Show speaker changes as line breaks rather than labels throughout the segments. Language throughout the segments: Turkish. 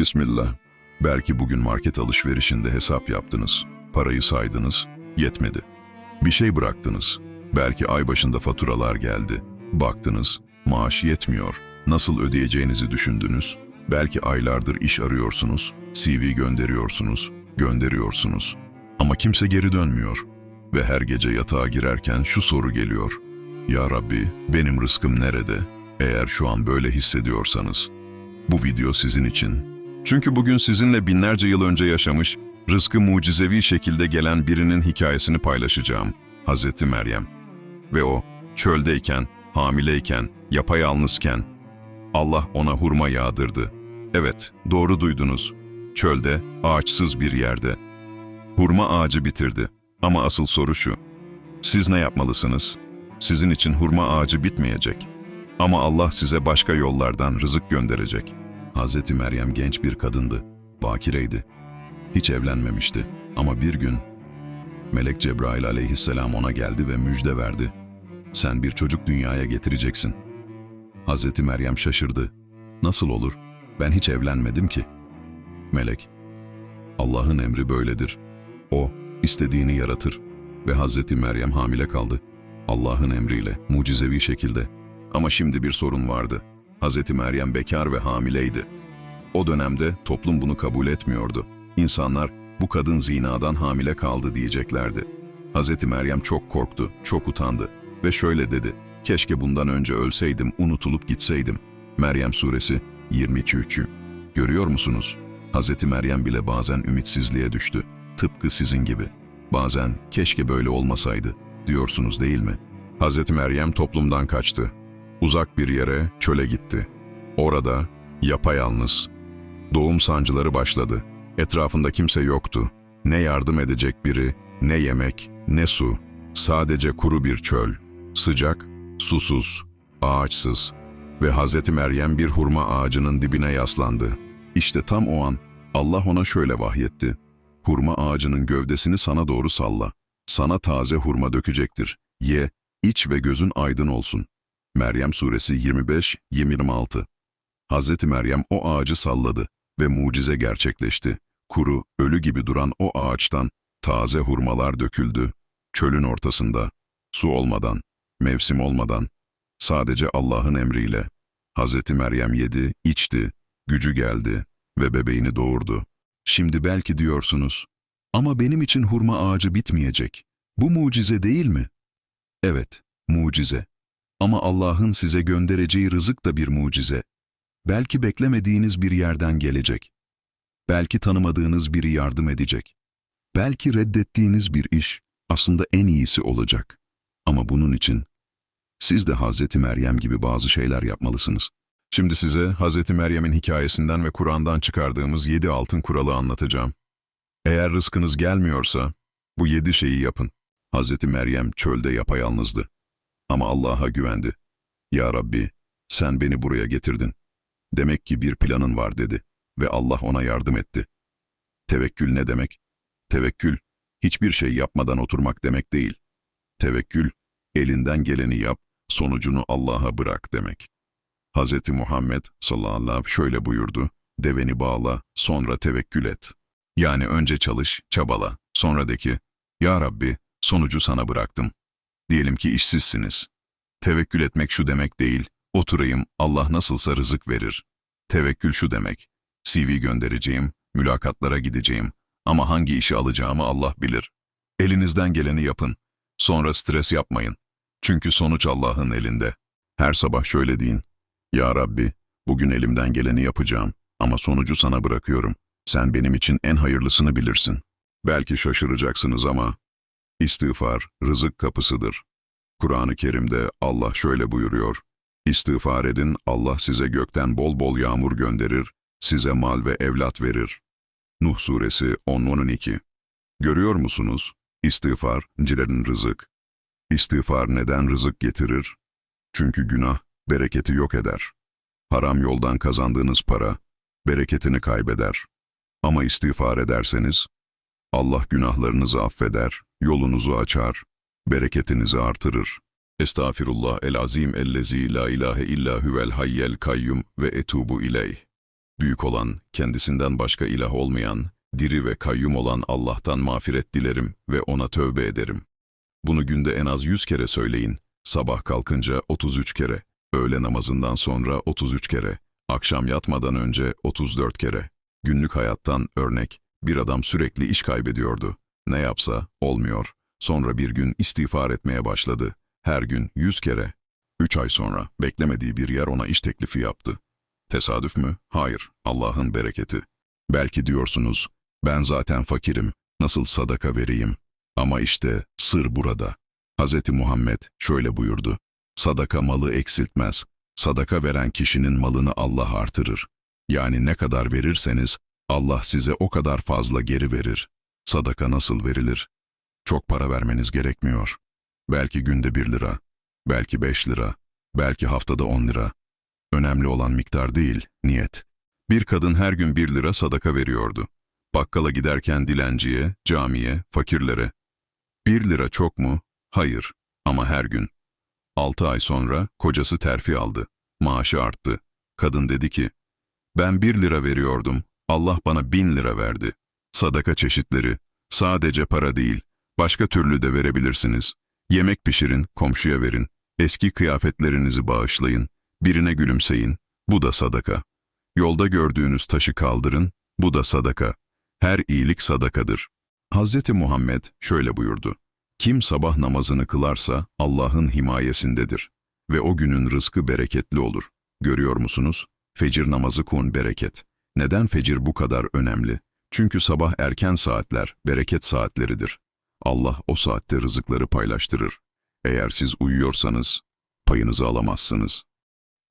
Bismillah. Belki bugün market alışverişinde hesap yaptınız. Parayı saydınız, yetmedi. Bir şey bıraktınız. Belki ay başında faturalar geldi. Baktınız, maaş yetmiyor. Nasıl ödeyeceğinizi düşündünüz. Belki aylardır iş arıyorsunuz, CV gönderiyorsunuz, gönderiyorsunuz. Ama kimse geri dönmüyor. Ve her gece yatağa girerken şu soru geliyor. Ya Rabbi, benim rızkım nerede? Eğer şu an böyle hissediyorsanız, bu video sizin için. Çünkü bugün sizinle binlerce yıl önce yaşamış, rızkı mucizevi şekilde gelen birinin hikayesini paylaşacağım. Hazreti Meryem. Ve o, çöldeyken, hamileyken, yapayalnızken, Allah ona hurma yağdırdı. Evet, doğru duydunuz. Çölde, ağaçsız bir yerde. Hurma ağacı bitirdi. Ama asıl soru şu. Siz ne yapmalısınız? Sizin için hurma ağacı bitmeyecek. Ama Allah size başka yollardan rızık gönderecek. Hazreti Meryem genç bir kadındı. Bakireydi. Hiç evlenmemişti. Ama bir gün Melek Cebrail aleyhisselam ona geldi ve müjde verdi. Sen bir çocuk dünyaya getireceksin. Hazreti Meryem şaşırdı. Nasıl olur? Ben hiç evlenmedim ki. Melek, Allah'ın emri böyledir. O, istediğini yaratır ve Hazreti Meryem hamile kaldı. Allah'ın emriyle, mucizevi şekilde. Ama şimdi bir sorun vardı. Hazreti Meryem bekar ve hamileydi. O dönemde toplum bunu kabul etmiyordu. İnsanlar bu kadın zinadan hamile kaldı diyeceklerdi. Hazreti Meryem çok korktu, çok utandı ve şöyle dedi. Keşke bundan önce ölseydim, unutulup gitseydim. Meryem suresi 22. Görüyor musunuz? Hazreti Meryem bile bazen ümitsizliğe düştü. Tıpkı sizin gibi. Bazen keşke böyle olmasaydı diyorsunuz değil mi? Hazreti Meryem toplumdan kaçtı. Uzak bir yere, çöle gitti. Orada yapayalnız. Doğum sancıları başladı. Etrafında kimse yoktu. Ne yardım edecek biri, ne yemek, ne su. Sadece kuru bir çöl. Sıcak, susuz, ağaçsız. Ve Hazreti Meryem bir hurma ağacının dibine yaslandı. İşte tam o an Allah ona şöyle vahyetti. Hurma ağacının gövdesini sana doğru salla. Sana taze hurma dökecektir. Ye, iç ve gözün aydın olsun. Meryem suresi 25-26 Hazreti Meryem o ağacı salladı ve mucize gerçekleşti. Kuru, ölü gibi duran o ağaçtan taze hurmalar döküldü. Çölün ortasında, su olmadan, mevsim olmadan, sadece Allah'ın emriyle. Hazreti Meryem yedi, içti, gücü geldi ve bebeğini doğurdu. Şimdi belki diyorsunuz, ama benim için hurma ağacı bitmeyecek. Bu mucize değil mi? Evet, mucize. Ama Allah'ın size göndereceği rızık da bir mucize. Belki beklemediğiniz bir yerden gelecek. Belki tanımadığınız biri yardım edecek. Belki reddettiğiniz bir iş aslında en iyisi olacak. Ama bunun için siz de Hazreti Meryem gibi bazı şeyler yapmalısınız. Şimdi size Hazreti Meryem'in hikayesinden ve Kur'an'dan çıkardığımız yedi altın kuralı anlatacağım. Eğer rızkınız gelmiyorsa bu yedi şeyi yapın. Hazreti Meryem çölde yapayalnızdı. Ama Allah'a güvendi. Ya Rabbi, sen beni buraya getirdin. Demek ki bir planın var dedi ve Allah ona yardım etti. Tevekkül ne demek? Tevekkül, hiçbir şey yapmadan oturmak demek değil. Tevekkül, elinden geleni yap, sonucunu Allah'a bırak demek. Hz. Muhammed sallallahu aleyhi ve sellem şöyle buyurdu, deveni bağla, sonra tevekkül et. Yani önce çalış, çabala, sonra de ki, Ya Rabbi, sonucu sana bıraktım. Diyelim ki işsizsiniz. Tevekkül etmek şu demek değil, oturayım, Allah nasılsa rızık verir. Tevekkül şu demek, CV göndereceğim, mülakatlara gideceğim ama hangi işi alacağımı Allah bilir. Elinizden geleni yapın. Sonra stres yapmayın. Çünkü sonuç Allah'ın elinde. Her sabah şöyle deyin. Ya Rabbi, bugün elimden geleni yapacağım ama sonucu sana bırakıyorum. Sen benim için en hayırlısını bilirsin. Belki şaşıracaksınız ama istiğfar rızık kapısıdır. Kur'an-ı Kerim'de Allah şöyle buyuruyor. İstiğfar edin, Allah size gökten bol bol yağmur gönderir, size mal ve evlat verir. Nuh Suresi 10-12 Görüyor musunuz? İstiğfar, cilerin rızık. İstiğfar neden rızık getirir? Çünkü günah, bereketi yok eder. Haram yoldan kazandığınız para, bereketini kaybeder. Ama istiğfar ederseniz, Allah günahlarınızı affeder, yolunuzu açar, bereketinizi artırır. Estağfirullah el azim ellezi la ilahe illa huvel hayyel kayyum ve etubu ileyh. büyük olan, kendisinden başka ilah olmayan, diri ve kayyum olan Allah'tan mağfiret dilerim ve ona tövbe ederim. Bunu günde en az 100 kere söyleyin. Sabah kalkınca 33 kere, öğle namazından sonra 33 kere, akşam yatmadan önce 34 kere. Günlük hayattan örnek, bir adam sürekli iş kaybediyordu. Ne yapsa olmuyor. Sonra bir gün istiğfar etmeye başladı. Her gün 100 kere. 3 ay sonra beklemediği bir yer ona iş teklifi yaptı. Tesadüf mü? Hayır, Allah'ın bereketi. Belki diyorsunuz, ben zaten fakirim, nasıl sadaka vereyim? Ama işte sır burada. Hz. Muhammed şöyle buyurdu. Sadaka malı eksiltmez. Sadaka veren kişinin malını Allah artırır. Yani ne kadar verirseniz Allah size o kadar fazla geri verir. Sadaka nasıl verilir? Çok para vermeniz gerekmiyor. Belki günde bir lira, belki beş lira, belki haftada on lira. Önemli olan miktar değil, niyet. Bir kadın her gün bir lira sadaka veriyordu. Bakkala giderken dilenciye, camiye, fakirlere. Bir lira çok mu? Hayır. Ama her gün. Altı ay sonra kocası terfi aldı. Maaşı arttı. Kadın dedi ki, ben bir lira veriyordum, Allah bana bin lira verdi. Sadaka çeşitleri, sadece para değil, başka türlü de verebilirsiniz. Yemek pişirin, komşuya verin. Eski kıyafetlerinizi bağışlayın. Birine gülümseyin, bu da sadaka. Yolda gördüğünüz taşı kaldırın, bu da sadaka. Her iyilik sadakadır. Hazreti Muhammed şöyle buyurdu. Kim sabah namazını kılarsa Allah'ın himayesindedir. Ve o günün rızkı bereketli olur. Görüyor musunuz? Fecir namazı kun bereket. Neden fecir bu kadar önemli? Çünkü sabah erken saatler bereket saatleridir. Allah o saatte rızıkları paylaştırır. Eğer siz uyuyorsanız payınızı alamazsınız.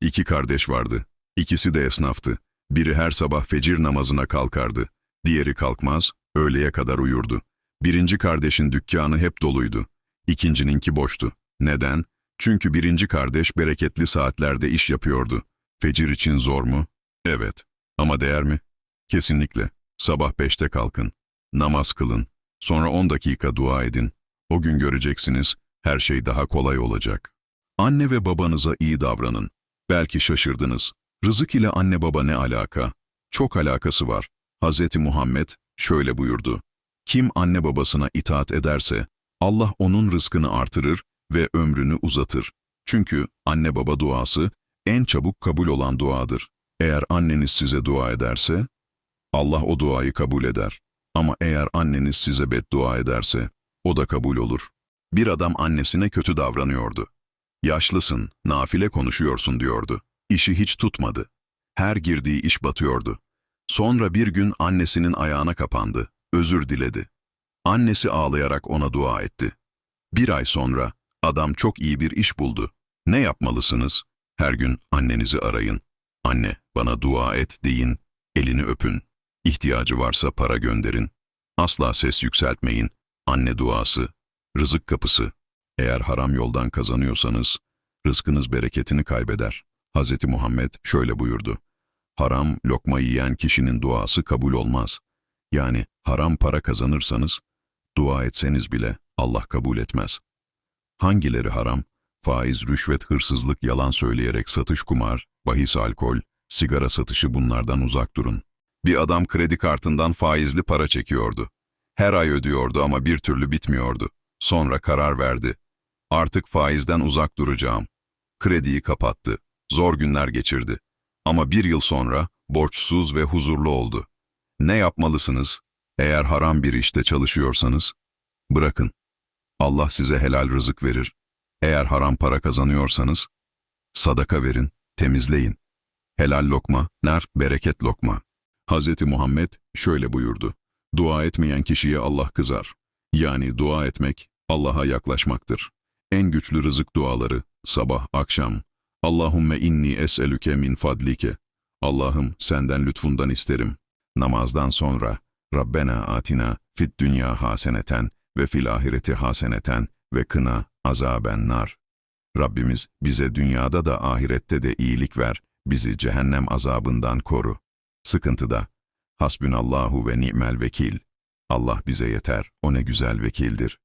İki kardeş vardı. İkisi de esnaftı. Biri her sabah fecir namazına kalkardı. Diğeri kalkmaz, öğleye kadar uyurdu. Birinci kardeşin dükkanı hep doluydu. İkincininki boştu. Neden? Çünkü birinci kardeş bereketli saatlerde iş yapıyordu. Fecir için zor mu? Evet. Ama değer mi? Kesinlikle. Sabah beşte kalkın. Namaz kılın. Sonra on dakika dua edin. O gün göreceksiniz, her şey daha kolay olacak. Anne ve babanıza iyi davranın. Belki şaşırdınız. Rızık ile anne baba ne alaka? Çok alakası var. Hz. Muhammed şöyle buyurdu. Kim anne babasına itaat ederse, Allah onun rızkını artırır ve ömrünü uzatır. Çünkü anne baba duası en çabuk kabul olan duadır. Eğer anneniz size dua ederse, Allah o duayı kabul eder. Ama eğer anneniz size beddua ederse, o da kabul olur. Bir adam annesine kötü davranıyordu. Yaşlısın, nafile konuşuyorsun diyordu. İşi hiç tutmadı. Her girdiği iş batıyordu. Sonra bir gün annesinin ayağına kapandı, özür diledi. Annesi ağlayarak ona dua etti. Bir ay sonra adam çok iyi bir iş buldu. Ne yapmalısınız? Her gün annenizi arayın. Anne, bana dua et deyin, elini öpün. İhtiyacı varsa para gönderin. Asla ses yükseltmeyin. Anne duası, rızık kapısı. Eğer haram yoldan kazanıyorsanız, rızkınız bereketini kaybeder. Hz. Muhammed şöyle buyurdu. Haram lokma yiyen kişinin duası kabul olmaz. Yani haram para kazanırsanız, dua etseniz bile Allah kabul etmez. Hangileri haram? Faiz, rüşvet, hırsızlık, yalan söyleyerek satış kumar, bahis alkol, sigara satışı bunlardan uzak durun. Bir adam kredi kartından faizli para çekiyordu. Her ay ödüyordu ama bir türlü bitmiyordu. Sonra karar verdi. Artık faizden uzak duracağım. Krediyi kapattı. Zor günler geçirdi. Ama bir yıl sonra borçsuz ve huzurlu oldu. Ne yapmalısınız? Eğer haram bir işte çalışıyorsanız, bırakın. Allah size helal rızık verir. Eğer haram para kazanıyorsanız, sadaka verin, temizleyin. Helal lokma, ner, bereket lokma. Hz. Muhammed şöyle buyurdu. Dua etmeyen kişiye Allah kızar. Yani dua etmek, Allah'a yaklaşmaktır. En güçlü rızık duaları, sabah, akşam. Allahümme inni es'elüke min fadlike. Allah'ım senden lütfundan isterim. Namazdan sonra, Rabbena atina fit dünya haseneten ve fil ahireti haseneten ve kına azaben nar. Rabbimiz bize dünyada da ahirette de iyilik ver, bizi cehennem azabından koru. Sıkıntıda, hasbünallahu ve ni'mel vekil. Allah bize yeter, o ne güzel vekildir.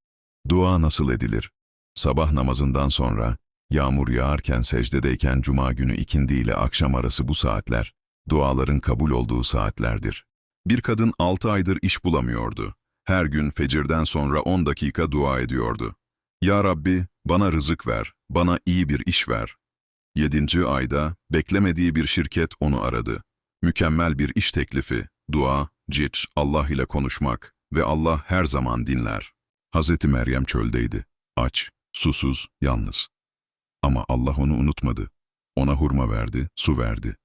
Dua nasıl edilir? Sabah namazından sonra, yağmur yağarken secdedeyken cuma günü ikindi ile akşam arası bu saatler, duaların kabul olduğu saatlerdir. Bir kadın altı aydır iş bulamıyordu. Her gün fecirden sonra 10 dakika dua ediyordu. Ya Rabbi, bana rızık ver, bana iyi bir iş ver. Yedinci ayda beklemediği bir şirket onu aradı. Mükemmel bir iş teklifi, dua, ciç, Allah ile konuşmak ve Allah her zaman dinler. Hazreti Meryem çöldeydi. Aç, susuz, yalnız. Ama Allah onu unutmadı. Ona hurma verdi, su verdi.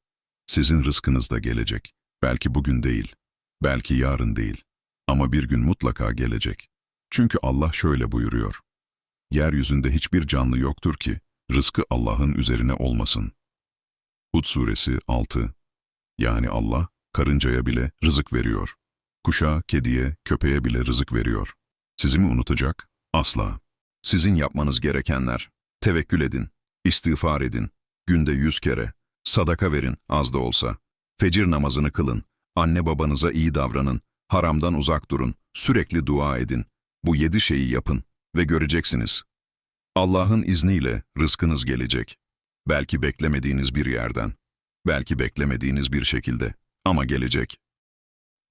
Sizin rızkınız da gelecek. Belki bugün değil, belki yarın değil. Ama bir gün mutlaka gelecek. Çünkü Allah şöyle buyuruyor. Yeryüzünde hiçbir canlı yoktur ki, rızkı Allah'ın üzerine olmasın. Hud suresi 6 Yani Allah, karıncaya bile rızık veriyor. Kuşa, kediye, köpeğe bile rızık veriyor. Sizi mi unutacak? Asla. Sizin yapmanız gerekenler, tevekkül edin, istiğfar edin, günde yüz kere, sadaka verin az da olsa, fecir namazını kılın, anne babanıza iyi davranın, haramdan uzak durun, sürekli dua edin. Bu yedi şeyi yapın ve göreceksiniz. Allah'ın izniyle rızkınız gelecek. Belki beklemediğiniz bir yerden, belki beklemediğiniz bir şekilde ama gelecek.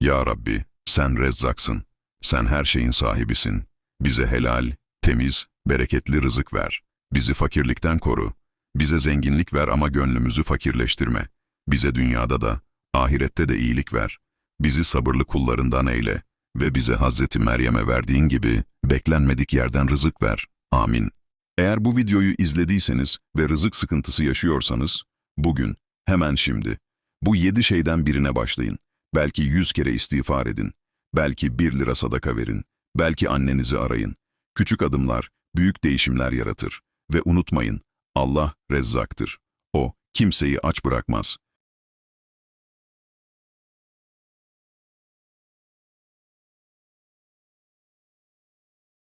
Ya Rabbi, sen rezzaksın. Sen her şeyin sahibisin. Bize helal, temiz, bereketli rızık ver. Bizi fakirlikten koru. Bize zenginlik ver ama gönlümüzü fakirleştirme. Bize dünyada da, ahirette de iyilik ver. Bizi sabırlı kullarından eyle ve bize Hazreti Meryem'e verdiğin gibi beklenmedik yerden rızık ver. Amin. Eğer bu videoyu izlediyseniz ve rızık sıkıntısı yaşıyorsanız, bugün, hemen şimdi, bu yedi şeyden birine başlayın. Belki yüz kere istiğfar edin. Belki bir lira sadaka verin. Belki annenizi arayın. Küçük adımlar, büyük değişimler yaratır. Ve unutmayın, Allah rezzaktır. O, kimseyi aç bırakmaz.